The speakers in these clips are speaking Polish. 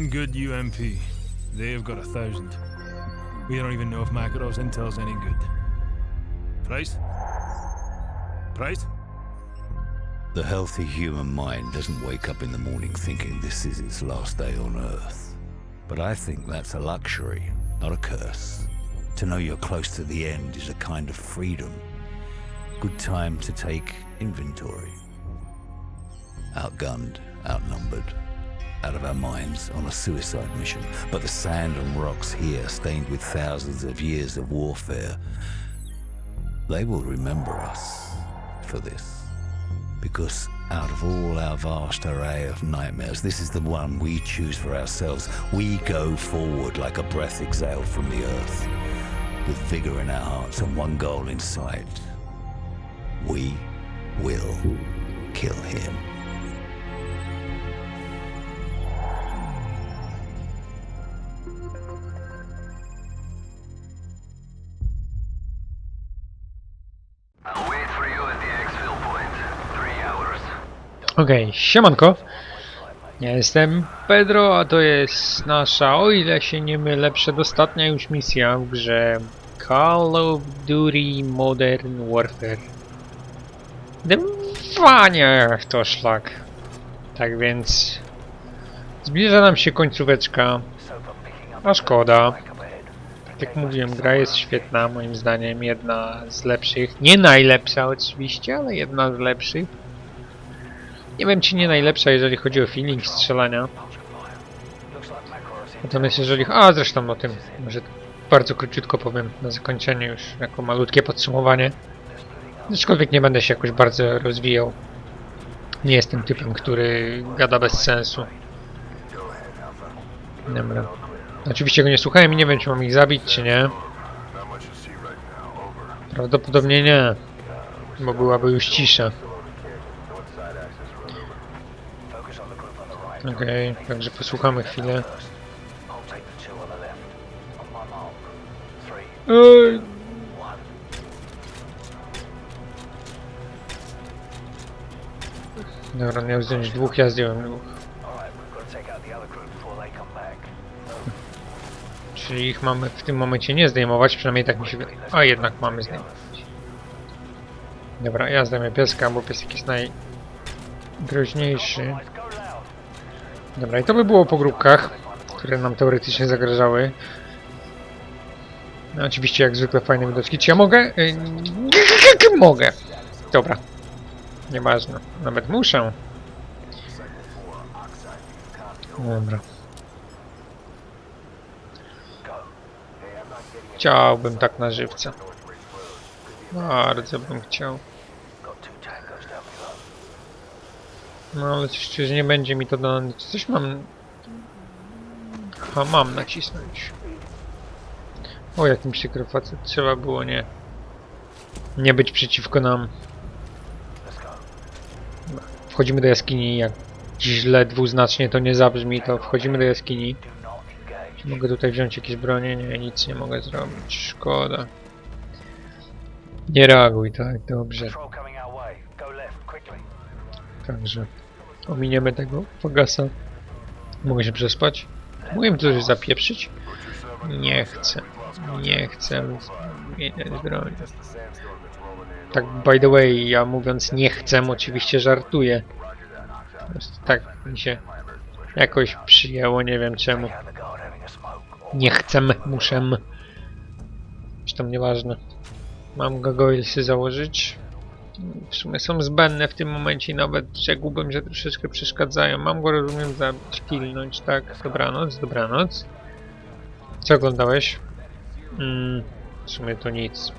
One good UMP. They've got a thousand. We don't even know if Makarov's intel's any good. Price? Price? The healthy human mind doesn't wake up in the morning thinking this is its last day on Earth. But I think that's a luxury, not a curse. To know you're close to the end is a kind of freedom. Good time to take inventory. Outgunned, outnumbered, out of our minds on a suicide mission. But the sand and rocks here, stained with thousands of years of warfare, they will remember us for this. Because out of all our vast array of nightmares, this is the one we choose for ourselves. We go forward like a breath exhaled from the earth, with vigor in our hearts and one goal in sight. We will kill him. Okej, siemanko. Ja jestem Pedro, a to jest nasza, o ile się nie mylę, przedostatnia już misja w grze Call of Duty Modern Warfare. Dwanie to szlak. Tak więc zbliża nam się końcóweczka, a szkoda. Tak jak mówiłem, gra jest świetna, moim zdaniem jedna z lepszych. Nie najlepsza oczywiście, ale jedna z lepszych. Nie wiem czy nie najlepsza, jeżeli chodzi o feeling strzelania. Natomiast jeżeli... A zresztą o tym może bardzo króciutko powiem na zakończenie już, jako malutkie podsumowanie. Aczkolwiek nie będę się jakoś bardzo rozwijał. Nie jestem typem, który gada bez sensu. Dobra. Oczywiście go nie słuchałem i nie wiem czy mam ich zabić czy nie. Prawdopodobnie nie. Bo byłaby już cisza. Okej, także posłuchamy chwilę. Ej. Dobra, miał zdjąć dwóch, ja zdjąłem dwóch. Czyli ich mamy w tym momencie nie zdejmować, przynajmniej tak mi się wydaje. A jednak mamy zdejmować. Dobra, ja zdejmę pieska, bo piesek jest najgroźniejszy. Dobra, i to by było po grupkach, które nam teoretycznie zagrażały. No, oczywiście, jak zwykle, fajne widoczki. Czy ja mogę? Y, Mogę. Dobra. Nieważne. Nawet muszę. Dobra. Chciałbym tak na żywca. Bardzo bym chciał. No ale przecież nie będzie mi to dane. Coś mam... A mam nacisnąć. O jakim przykro facet. Trzeba było nie... Nie być przeciwko nam. Wchodzimy do jaskini jak źle dwuznacznie to nie zabrzmi, to wchodzimy do jaskini. Czy mogę tutaj wziąć jakieś bronie? Nie, nic nie mogę zrobić. Szkoda. Nie reaguj, tak, dobrze. Także ominiemy tego Fagasa. Mogę się przespać? Mogę coś zapieprzyć? Nie chcę. Nie chcę zmieniać broni. Tak, by the way, ja mówiąc nie chcę, oczywiście żartuję. Tak mi się jakoś przyjęło, nie wiem czemu. Nie chcę, muszę. Zresztą nieważne. Mam gargoylesy założyć. W sumie są zbędne w tym momencie nawet rzekłbym, że troszeczkę przeszkadzają. Mam go, rozumiem, zabić, killnąć, tak? Dobranoc, dobranoc. Co oglądałeś? Mm, w sumie to nic.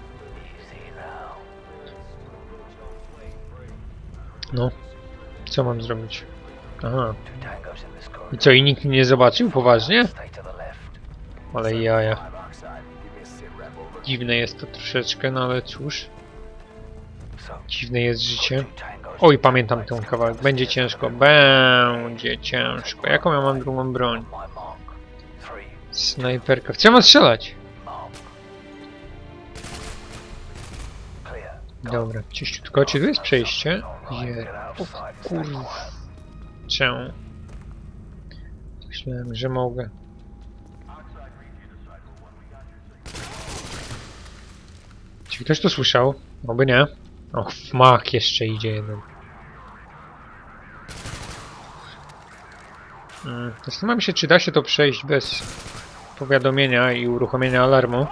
No. Co mam zrobić? Aha. I co, i nikt mnie nie zobaczył? Poważnie? Ale jaja. Dziwne jest to troszeczkę, no ale cóż. Dziwne jest życie. Oj, pamiętam ten kawałek. Będzie ciężko. Będzie ciężko. Jaką ja mam drugą broń? Snajperka. Mam strzelać? Dobra, ciściutko. Czy tu jest przejście? Je. O kurwa. Czemu? Myślałem, że mogę. Czy ktoś to słyszał? Oby nie. Och, mak jeszcze idzie jeden. Mm, Zastanawiam się, czy da się to przejść bez powiadomienia i uruchomienia alarmu.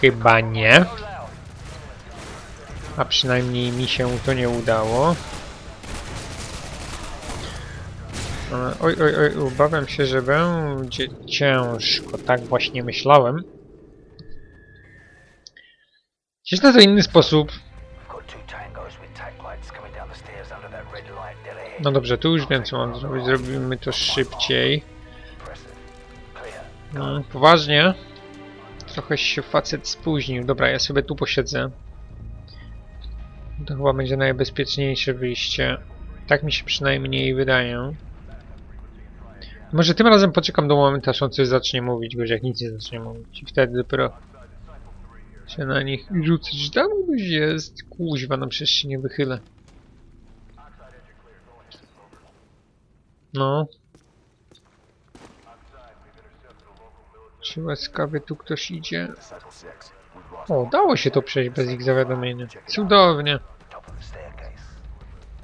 Chyba nie. A przynajmniej mi się to nie udało. E, Oj, oj, oj, obawiam się, że będzie ciężko. Tak właśnie myślałem. Gdzieś na to inny sposób. No dobrze, tu już wiem co mam zrobić. Zrobimy to szybciej. No, poważnie. Trochę się facet spóźnił. Dobra, ja sobie tu posiedzę. To chyba będzie najbezpieczniejsze wyjście. Tak mi się przynajmniej wydaje. Może tym razem poczekam do momentu, aż on coś zacznie mówić, bo jak nic nie zacznie mówić. I wtedy dopiero się na nich rzucać. Tam ktoś jest. Kuźwa, no przecież się nie wychylę. No. Czy łaskawy tu ktoś idzie? O, dało się to przejść bez ich zawiadomienia. Cudownie.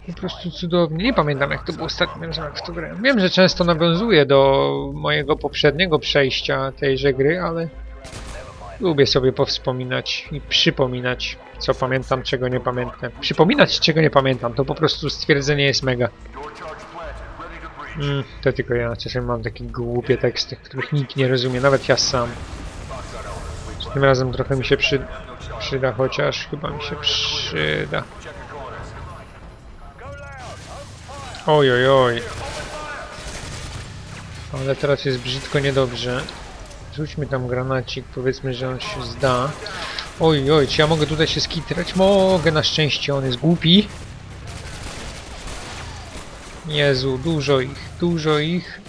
Po prostu cudownie. Nie pamiętam jak to było ostatnim razem jak to grałem. Wiem, że często nawiązuję do mojego poprzedniego przejścia tejże gry, ale lubię sobie powspominać i przypominać, co pamiętam, czego nie pamiętam. Przypominać, czego nie pamiętam, to po prostu stwierdzenie jest mega. Mm, to tylko ja czasem mam takie głupie teksty, których nikt nie rozumie, nawet ja sam. Tym razem trochę mi się przy, przyda, chociaż chyba mi się przyda. Oj, oj, oj. Ale teraz jest brzydko niedobrze. Rzućmy tam granacik, powiedzmy, że on się zda. Oj, oj, czy ja mogę tutaj się skitrać? Mogę, na szczęście on jest głupi. Jezu, dużo ich, dużo ich.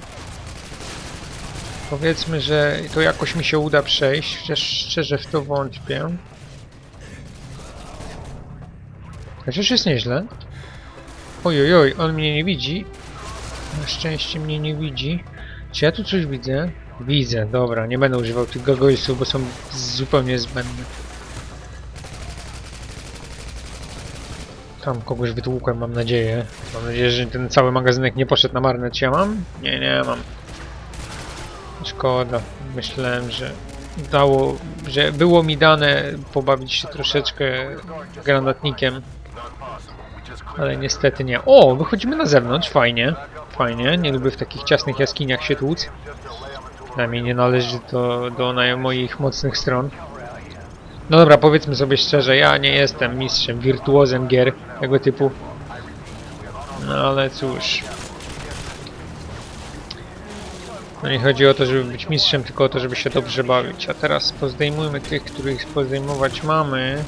Powiedzmy, że to jakoś mi się uda przejść, chociaż szczerze w to wątpię. Chociaż jest nieźle. Oj, oj, oj, on mnie nie widzi. Na szczęście mnie nie widzi. Czy ja tu coś widzę? Widzę, dobra, nie będę używał tych gogolsów, bo są zupełnie zbędne. Tam kogoś wytłukłem, mam nadzieję. Mam nadzieję, że ten cały magazynek nie poszedł na marne. Czy ja mam? Nie, nie mam. Szkoda. Myślałem, że dało, że było mi dane pobawić się troszeczkę granatnikiem. Ale niestety nie. O, wychodzimy na zewnątrz, fajnie. Fajnie, nie lubię w takich ciasnych jaskiniach się tłuc. Przynajmniej nie należy to do moich mocnych stron. No dobra, powiedzmy sobie szczerze, ja nie jestem mistrzem, wirtuozem gier tego typu. No ale cóż. No nie chodzi o to, żeby być mistrzem, tylko o to, żeby się dobrze bawić. A teraz pozdejmujmy tych, których pozdejmować mamy.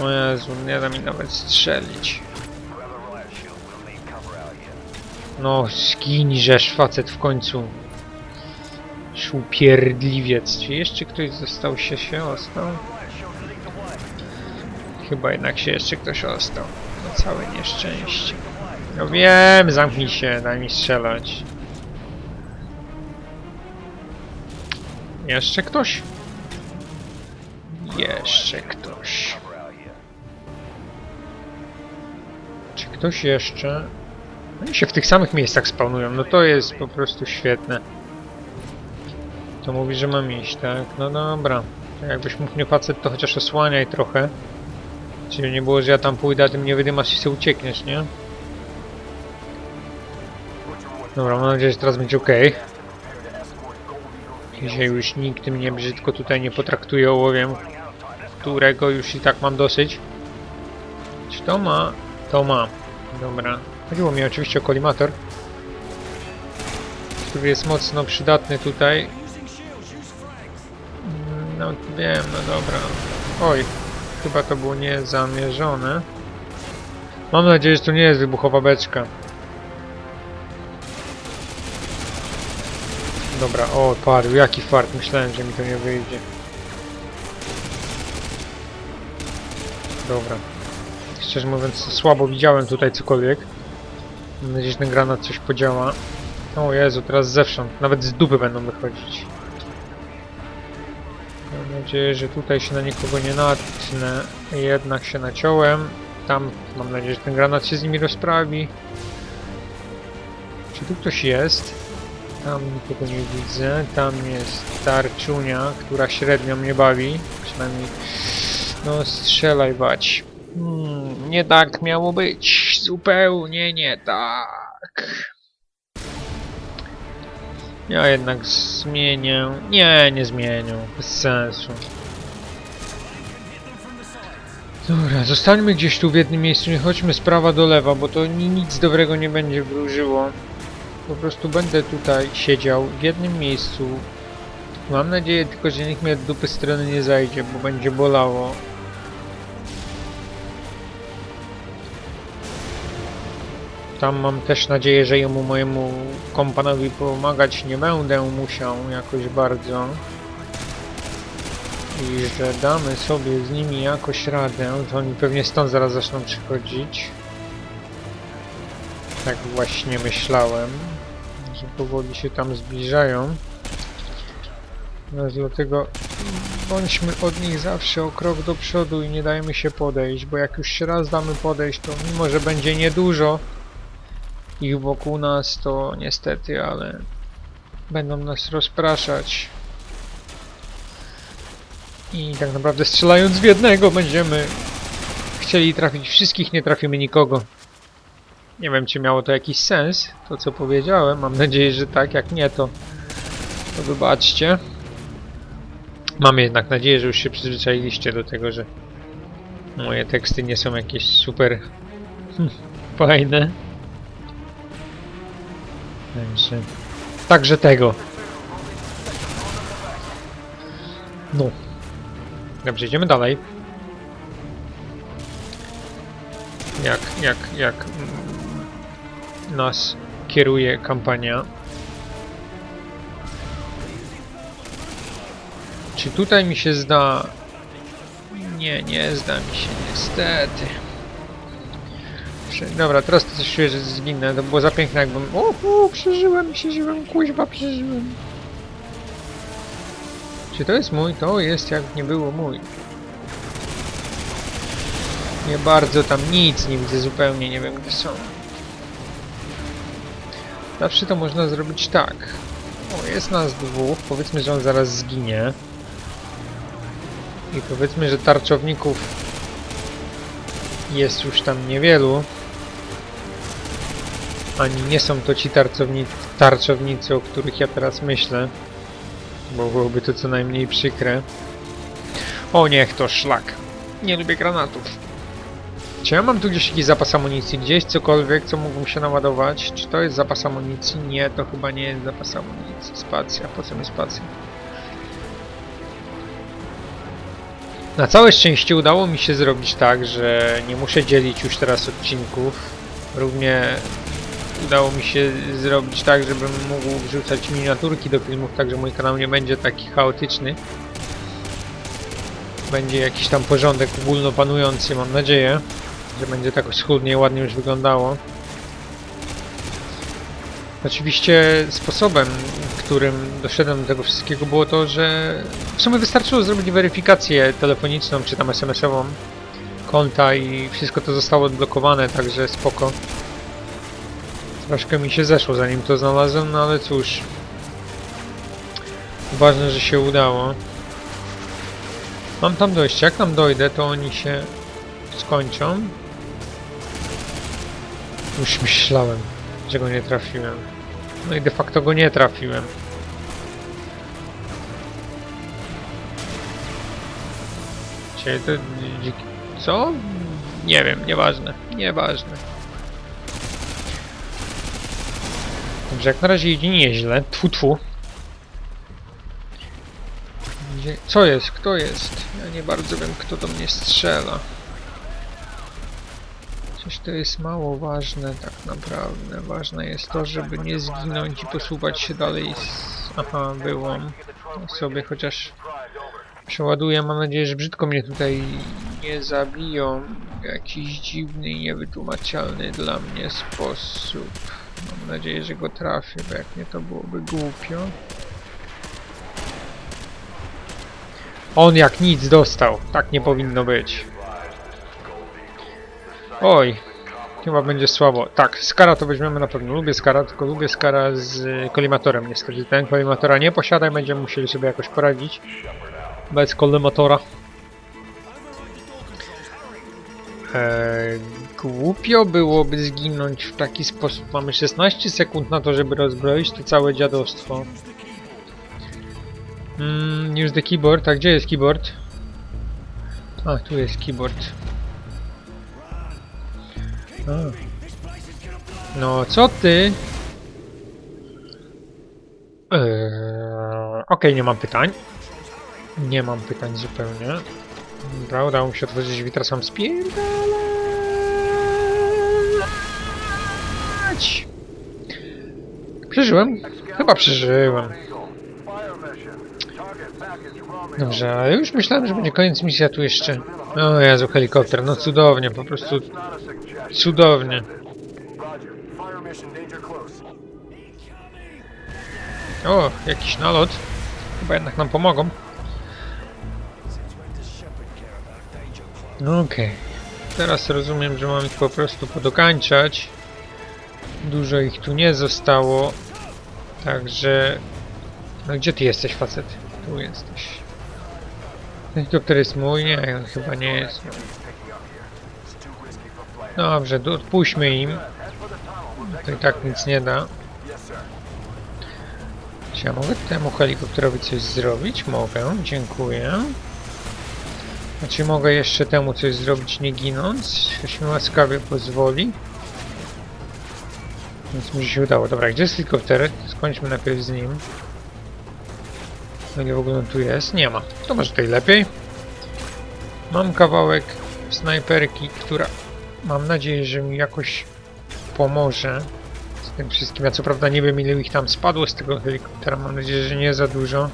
O Jezu, nie da mi nawet strzelić. No, zginżesz facet w końcu. Szupierdliwiec. Czy jeszcze ktoś został się się ostał? Chyba jednak się jeszcze ktoś ostał. Na całe nieszczęście. No wiem, zamknij się, daj mi strzelać. Jeszcze ktoś? Jeszcze ktoś. Czy ktoś jeszcze? Oni się w tych samych miejscach spawnują, no to jest po prostu świetne. To mówi, że mam iść, tak? No dobra. Jakbyś mógł mnie facet, to chociaż osłaniaj trochę. Czyli nie było, że ja tam pójdę, a ty mnie wydymasz i sobie uciekniesz, nie? Dobra, mam nadzieję, że teraz będzie ok. Dzisiaj już nikt mnie brzydko tutaj nie potraktuje ołowiem, którego już i tak mam dosyć. Czy to ma? To ma. Dobra. Chodziło mi oczywiście o kolimator, który jest mocno przydatny tutaj. Wiem, no dobra. Oj, chyba to było niezamierzone. Mam nadzieję, że to nie jest wybuchowa beczka. Dobra, o, padł, jaki fart, myślałem, że mi to nie wyjdzie. Dobra. Szczerze mówiąc, słabo widziałem tutaj cokolwiek. Mam nadzieję, że ten granat coś podziała. O Jezu, teraz zewsząd. Nawet z dupy będą wychodzić. Mam nadzieję, że tutaj się na nikogo nie natknę. Jednak się naciąłem. Tam mam nadzieję, że ten granat się z nimi rozprawi. Czy tu ktoś jest? Tam nikogo nie widzę. Tam jest tarczunia, która średnio mnie bawi. Przynajmniej no strzelaj bać. Hmm, nie tak miało być. Zupełnie nie tak. Ja jednak zmienię. Nie, nie zmienię. Bez sensu. Dobra, zostańmy gdzieś tu w jednym miejscu. Nie chodźmy z prawa do lewa, bo to ni nic dobrego nie będzie wróżyło. Po prostu będę tutaj siedział w jednym miejscu. Mam nadzieję tylko, że nikt mnie od dupy strony nie zajdzie, bo będzie bolało. Tam mam też nadzieję, że jemu mojemu kompanowi pomagać nie będę musiał jakoś bardzo. I że damy sobie z nimi jakoś radę, to oni pewnie stąd zaraz zaczną przychodzić. Tak właśnie myślałem, że powoli się tam zbliżają. No dlatego bądźmy od nich zawsze o krok do przodu i nie dajmy się podejść, bo jak już się raz damy podejść, to mimo, że będzie niedużo ich wokół nas, to niestety, ale będą nas rozpraszać. I tak naprawdę strzelając w jednego będziemy chcieli trafić wszystkich, nie trafimy nikogo. Nie wiem, czy miało to jakiś sens, to co powiedziałem. Mam nadzieję, że tak. Jak nie, to, to wybaczcie. Mam jednak nadzieję, że już się przyzwyczailiście do tego, że moje teksty nie są jakieś super fajne. Także, także tego. No. Dobrze, idziemy dalej. Jak, jak, jak nas kieruje kampania. Czy tutaj mi się zda... Nie, nie zda mi się niestety. Dobra, teraz to coś czuję, że zginę. To było za piękne jakbym... O przeżyłem, przeżyłem, kuźwa, przeżyłem. Czy to jest mój? To jest jak nie było mój. Nie bardzo tam nic nie widzę zupełnie, nie wiem gdzie są. Zawsze to można zrobić tak. O, jest nas dwóch, powiedzmy, że on zaraz zginie. I powiedzmy, że tarczowników jest już tam niewielu. Ani nie są to ci tarczowni tarczownicy, o których ja teraz myślę. Bo byłoby to co najmniej przykre. O niech to szlak. Nie lubię granatów. Czy ja mam tu gdzieś jakiś zapas amunicji? Gdzieś cokolwiek, co mógłbym się naładować? Czy to jest zapas amunicji? Nie, to chyba nie jest zapas amunicji. Spacja. Po co mi spacja? Na całe szczęście udało mi się zrobić tak, że nie muszę dzielić już teraz odcinków. Równie udało mi się zrobić tak, żebym mógł wrzucać miniaturki do filmów, tak że mój kanał nie będzie taki chaotyczny. Będzie jakiś tam porządek ogólnopanujący, mam nadzieję, że będzie tak schludnie, ładnie już wyglądało. Oczywiście sposobem, którym doszedłem do tego wszystkiego było to, że w sumie wystarczyło zrobić weryfikację telefoniczną czy tam SMS-ową konta i wszystko to zostało odblokowane, także spoko. Troszkę mi się zeszło zanim to znalazłem, no ale cóż. Ważne, że się udało. Mam tam dojść. Jak tam dojdę, to oni się skończą. Już myślałem, że go nie trafiłem. No i de facto go nie trafiłem. Czyli to. Co? Nie wiem, nieważne. Nieważne. Dobrze, jak na razie idzie nieźle. Tfu, tfu. Gdzie... Co jest? Kto jest? Ja nie bardzo wiem, kto do mnie strzela. Coś to jest mało ważne tak naprawdę. Ważne jest to, żeby nie zginąć i posuwać się dalej z... Aha, byłam sobie chociaż Przeładuję, mam nadzieję, że brzydko mnie tutaj nie zabiją w jakiś dziwny i niewytłumaczalny dla mnie sposób. Mam nadzieję, że go trafię, bo jak nie to byłoby głupio. On jak nic dostał. Tak nie powinno być. Oj, chyba będzie słabo. Tak, Skara to weźmiemy na pewno. Lubię Skara, tylko lubię Skara z y, kolimatorem. Niestety ten kolimatora nie posiada i będziemy musieli sobie jakoś poradzić. Bez kolimatora. Eee, głupio byłoby zginąć w taki sposób. Mamy 16 sekund na to, żeby rozbroić to całe dziadostwo. Mm, use the keyboard. A gdzie jest keyboard? A, tu jest keyboard. A. No, co ty? Eee, Okej, nie mam pytań. Nie mam pytań zupełnie. Dobra, udało mi się otworzyć drzwi, teraz mam Przeżyłem? Chyba przeżyłem. Dobrze, ale już myślałem, że będzie koniec misji, a tu jeszcze... O Jezu, helikopter, no cudownie, po prostu cudownie. O, jakiś nalot. Chyba jednak nam pomogą. Okej. Teraz rozumiem, że mam ich po prostu podokańczać. Dużo ich tu nie zostało. Także... No gdzie ty jesteś, facet? Tu jesteś. Helikopter jest mój? Nie, on chyba nie jest. Dobrze, odpuśćmy im. To i tak nic nie da. Czy ja mogę temu helikopterowi coś zrobić? Mogę, dziękuję. A czy mogę jeszcze temu coś zrobić nie ginąc? Jeśli mi łaskawie pozwoli. Więc mi się udało. Dobra, gdzie jest helikopter? Skończmy najpierw z nim. No nie w ogóle tu jest? Nie ma. To może tutaj lepiej. Mam kawałek snajperki, która mam nadzieję, że mi jakoś pomoże z tym wszystkim. Ja co prawda nie wiem ile ich tam spadło z tego helikoptera. Mam nadzieję, że nie za dużo.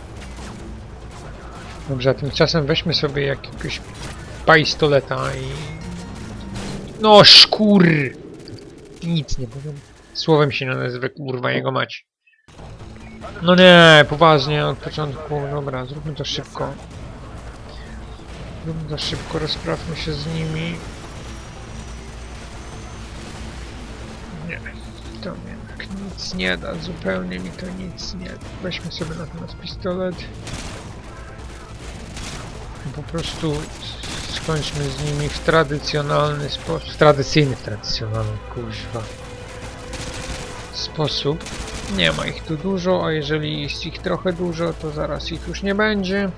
Dobrze, a tymczasem weźmy sobie jakiegoś pistoleta i... No szkur! Nic nie powiem. Słowem się nazwę, kurwa, jego mać. No nie, poważnie, od początku. Dobra, zróbmy to szybko. Zróbmy to szybko, rozprawmy się z nimi. Nie, to jednak nic nie da, zupełnie mi to nic nie da. Weźmy sobie natomiast pistolet. Po prostu skończmy z nimi w tradycjonalny sposób. W tradycyjny, w tradycjonalny, kuźwa. Sposób. Nie ma ich tu dużo, a jeżeli jest ich trochę dużo, to zaraz ich już nie będzie.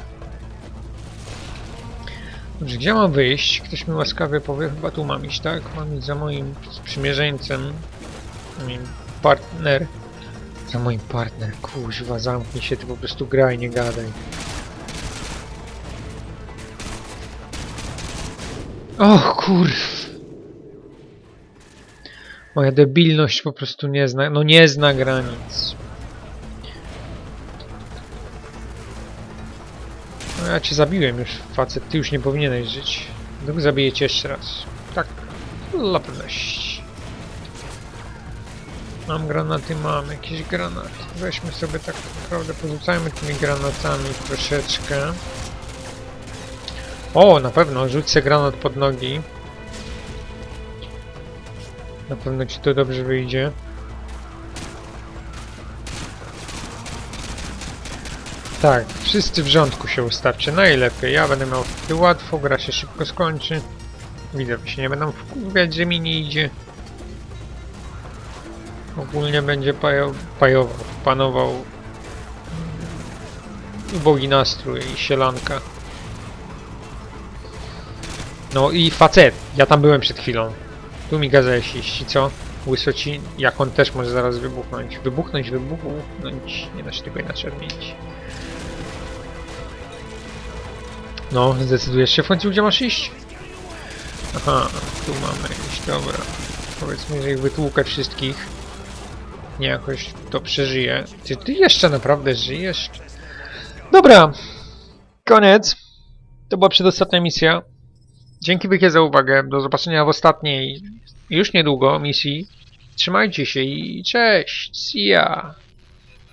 Dobrze, gdzie mam wyjść? Ktoś mi łaskawie powie, chyba tu mam iść, tak? Mam iść za moim sprzymierzeńcem. Moim partner. Za moim partner, kuźwa, zamknij się, ty po prostu graj, nie gadaj. Och, kurw. Moja debilność po prostu nie zna, no nie zna granic. No ja cię zabiłem już, facet, ty już nie powinieneś żyć. Dlatego zabiję cię jeszcze raz. Tak, dla pewności. Mam granaty, mam jakieś granaty. Weźmy sobie tak naprawdę, porzucajmy tymi granatami troszeczkę. O, na pewno, sobie granat pod nogi. Na pewno ci to dobrze wyjdzie. Tak, wszyscy w rządku się ustawcie, najlepiej. Ja będę miał wtedy łatwo, gra się szybko skończy. Widzowie się nie będą wkurwiać, że mi nie idzie. Ogólnie będzie pajo, pajował, panował ubogi nastrój i sielanka. No i facet, ja tam byłem przed chwilą. Tu mi gazałeś iść i co? Łysoci, jak on też może zaraz wybuchnąć. Wybuchnąć, wybuchnąć, nie da się tego inaczej odmienić. No, zdecydujesz się w końcu, gdzie masz iść? Aha, tu mamy iść, dobra. Powiedzmy, że ich wytłukę wszystkich. Nie jakoś to przeżyję. Ty, ty jeszcze naprawdę żyjesz? Dobra, koniec. To była przedostatnia misja. Dzięki wielkie za uwagę. Do zobaczenia w ostatniej, już niedługo, misji. Trzymajcie się i cześć. See ya.